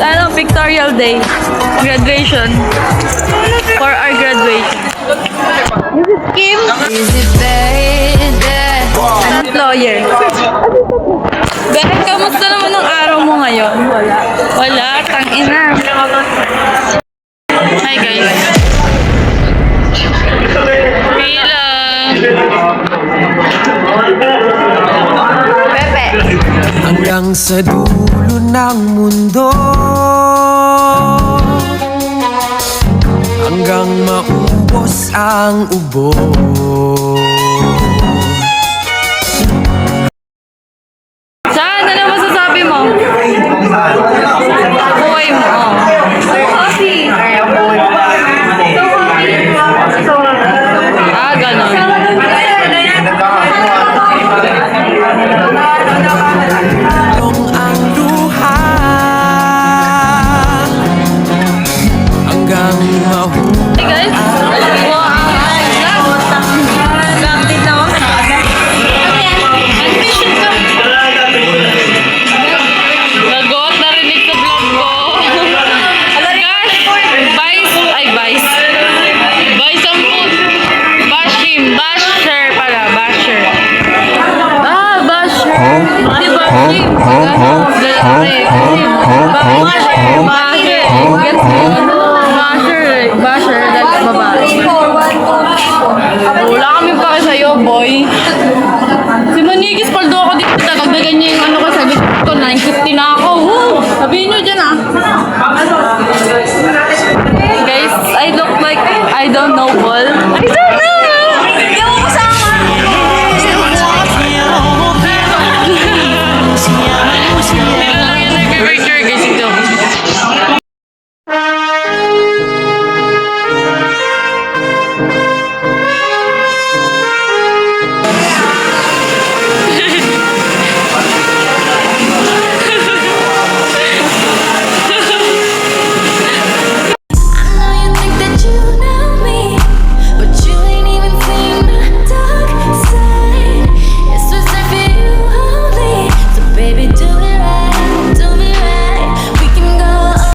ano, pictorial day. Graduation. For our graduation. This is Kim. Is it bad? An employer. Ben, kamusta naman ang araw mo ngayon? Wala. Wala, tangina. Hi guys. Pila. Pepe. Hanggang sa dulo ng mundo ang ubo Saan? Ano masasabi mo? Buhay mo. Coffee. Ah, ganon. Wala kami pa sa'yo, boy. Si Manigis, paldo ako dito. Dagdagan niya yung ano ko. Sabi ko, 950 na ako. Woo! Sabihin niyo dyan, ah. Guys, I look like I don't know ball. I don't know!